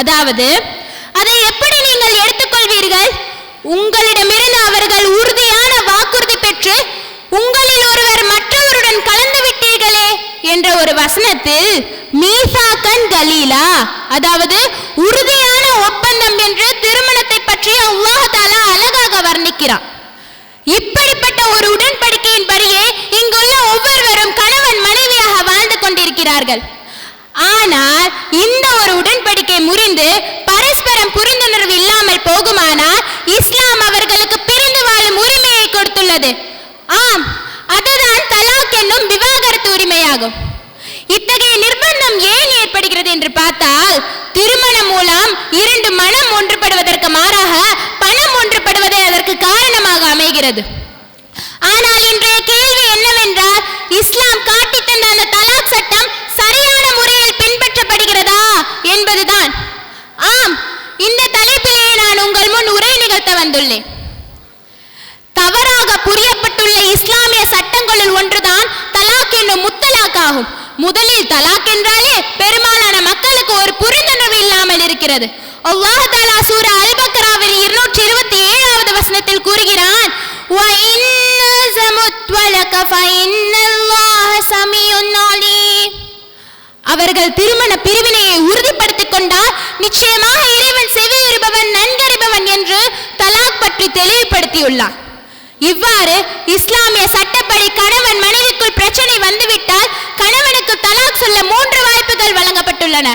அதாவது அதை எப்படி நீங்கள் எடுத்துக்கொள்வீர்கள்? உங்களிடமிருந்து அவர்கள் உறுதியான வாக்குறுதி பெற்று உங்களில் ஒருவர் மற்றவருடன் கலந்து விட்டீர்களே என்ற ஒரு வசனத்தில் மீசாக்கன் கலீலா அதாவது உறுதியான ஒப்பந்தம் என்று திருமணத்தை பற்றி அல்லாஹால அழகாக வர்ணிக்கிறான். இப்படிப்பட்ட ஒரு உடன்படிக்கையின் படியே இங்குள்ள ஒவ்வொருவரும் கணவன் மனைவியாக வாழ்ந்து கொண்டிருக்கிறார்கள். ஆனால் இந்த ஒரு உடன்படிக்கை முறிந்து பரஸ்பரம் புரிந்துணர்வு இல்லாமல் போகுமானால் இஸ்லாம் அவர்களுக்கு பிரிந்து வாழும் உரிமையை கொடுத்துள்ளது. ஆம் அதுதான் தலாக் என்னும் விவாகரத்து உரிமையாகும். இத்தகைய நிர்பந்தம் ஏன் ஏற்படுகிறது என்று பார்த்தால் திருமணம் மூலம் இரண்டு மனம் ஒன்றுபடுவதற்கு மாறாக பணம் ஒன்றுபடுவதே அதற்கு காரணமாக அமைகிறது. ஆனால் இன்றைய கேள்வி என்னவென்றால் இஸ்லாம் காட்டி தந்த அந்த தலாக் சட்டம் சரியான முறையில் பின்பற்றப்படுகிறதா என்பதுதான் ஆம் இந்த தலைப்பிலேயே நான் உங்கள் முன் உரை நிகழ்த்த வந்துள்ளேன் தவறாக புரியப்பட்டுள்ள இஸ்லாமிய சட்டங்களில் ஒன்றுதான் தலாக் என்னும் முத்தலாக் ஆகும். முதலில் தலாக் என்றாலே பெரும்பாலான மக்களுக்கு ஒரு புரிந்துணர்வு இல்லாமல் இருக்கிறது. அல்லாஹ் தலா சூர அல் இருநூற்றி இருபத்தி ஏழாவது வசனத்தில் கூறுகிறான் அவர்கள் திருமண பிரிவினையை உறுதிப்படுத்திக் கொண்டால் நிச்சயமாக இறைவன் செவியிருப்பவன் நன்கறிபவன் என்று என்று தெளிவுபடுத்தியுள்ளார். இவ்வாறு இஸ்லாமிய சட்டப்படி கணவன் மனைவிக்குள் பிரச்சனை வந்துவிட்டால் கணவனுக்கு தலாக் சொல்ல மூன்று வாய்ப்புகள் வழங்கப்பட்டுள்ளன.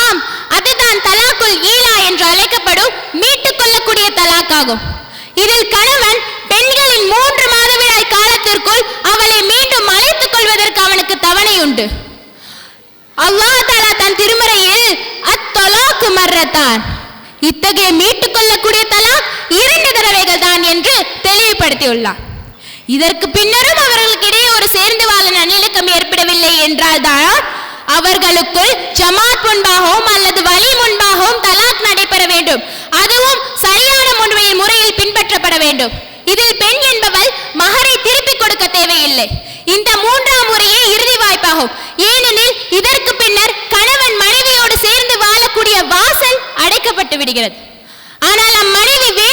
ஆம் அதுதான் தலாக்குல் ஈலா என்று அழைக்கப்படும் மீட்டுக் கொள்ளக்கூடிய தலாக் ஆகும் இதில் கணவன் பெண்களின் மூன்று மாதவிடாய் காலத்திற்குள் அவளை மீண்டும் அழைத்துக் கொள்வதற்கு அவனுக்கு தவணை உண்டு. அல்லாஹ் தாலா தன் திருமறையில் அத்தலாக்கு மர்றத்தான் இத்தகைய மீட்டுக் கொள்ளக்கூடிய தலாக் இரண்டு தடவைகள் தான் என்று தெளிவுபடுத்தியுள்ளார். இதற்கு பின்னரும் அவர்களுக்கு இடையே ஒரு சேர்ந்து வாழ நல்லிணக்கம் ஏற்படவில்லை என்றால் தான் அவர்களுக்குள் ஜமாத் முன்பாகவும் அல்லது வலி முன்பாகவும் தலாக் நடைபெற வேண்டும். அதுவும் சரியான முன்மையில் முறையில் பின்பற்றப்பட வேண்டும். இதில் பெண் என்பவள் மகரை திருப்பி கொடுக்க தேவையில்லை. இந்த மூன்றாம் முறையே இறுதி வாய்ப்பாகும். ஏனெனில் இதற்கு பின்னர் கணவன் மனைவியோடு சேர்ந்து வாழக்கூடிய வாசல் அடைக்கப்பட்டு விடுகிறது. ஆனால் அம்மனைவி வேறு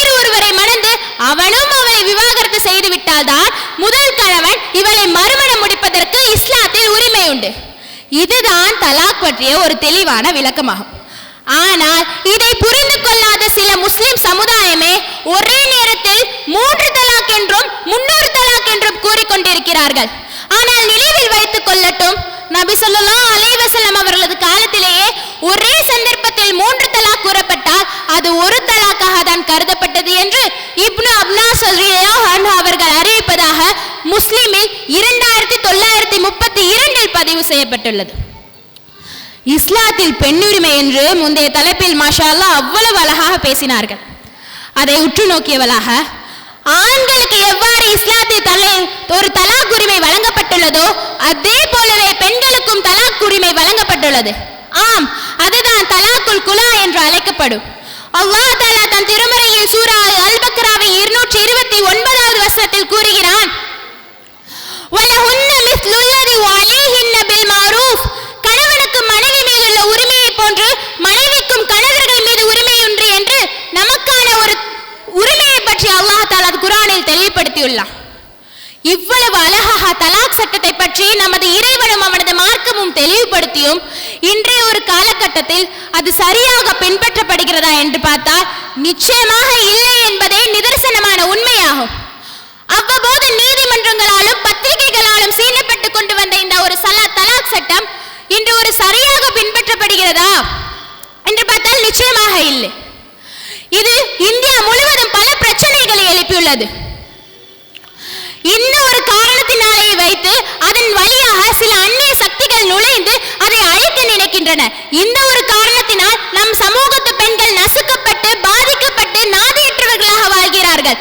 அவனும் அவளை விவாகரத்து செய்து விட்டால்தான் முதல் கணவன் இவளை மறுமணம் முடிப்பதற்கு இஸ்லாத்தில் உரிமை உண்டு. இதுதான் தலாக் பற்றிய ஒரு தெளிவான விளக்கமாகும். ஆனால் இதை புரிந்து கொள்ளாத சில முஸ்லிம் சமுதாயமே ஒரே நேரத்தில் மூன்று தலாக் என்றும் முன்னூறு தலாக் என்றும் கூறிக்கொண்டிருக்கிறார்கள். ஆனால் நினைவில் வைத்துக் கொள்ளட்டும் நபி ஸல்லல்லாஹு அலைவசலம் அவர்களது காலத்திலேயே ஒரே சந்தர்ப்பத்தில் மூன்று தலாக் கூறப்பட்டால் அது ஒரு தலாக் முஸ்லீமில் இரண்டாயிரத்தி தொள்ளாயிரத்தி முப்பத்தி இரண்டில் பதிவு செய்யப்பட்டுள்ளது. இஸ்லாத்தில் பெண்ணுரிமை என்று முந்தைய தலைப்பில் மாஷால்லா அவ்வளவு அழகாக பேசினார்கள். அதை உற்று நோக்கியவளாக ஆண்களுக்கு எவ்வாறு இஸ்லாத்தில் தலை ஒரு தலாக் உரிமை வழங்கப்பட்டுள்ளதோ அதே போலவே பெண்களுக்கும் தலாக் உரிமை வழங்கப்பட்டுள்ளது. ஆம் அதுதான் தலாக்குல் குலா என்று அழைக்கப்படும். அல்லாஹ் தாலா தன் திருமறையில் சூரா அல் பக்ராவின் இருநூற்றி இருபத்தி ஒன்பதாவது வசனத்தில் கூறுகிறான். மனைவி மனைவிக்கும் கணவர்கள் மீது என்று நமக்கான உரிமையை இவ்வளவு அழகாக தலாக் சட்டத்தை பற்றி நமது இறைவனும் அவனது மார்க்கமும் தெளிவுபடுத்தியும் இன்றைய ஒரு காலகட்டத்தில் அது சரியாக பின்பற்றப்படுகிறதா என்று பார்த்தால் நிச்சயமாக இல்லை என்பதே நிதர்சனமான உண்மையாகும். அவ்வப்போது நீதி சலா தலாக் சட்டம் இன்று ஒரு சரியாக பின்பற்றப்படுகிறதா? என்று பார்த்தால் நிச்சயமாக இல்லை. இது இந்தியா முழுவதும் பல பிரச்சனைகளை எழுப்பியுள்ளது. இன்னும் ஒரு காரணத்தினாலே வைத்து அதன் வழியாக சில அந்நிய சக்திகள் நுழைந்து அதை அழிக்க நினைக்கின்றன. இந்த ஒரு காரணத்தினால் நம் சமூகத்து பெண்கள் நசுக்கப்பட்டு பாதிக்கப்பட்டு நாதியற்றவர்களாக வாழ்கிறார்கள்.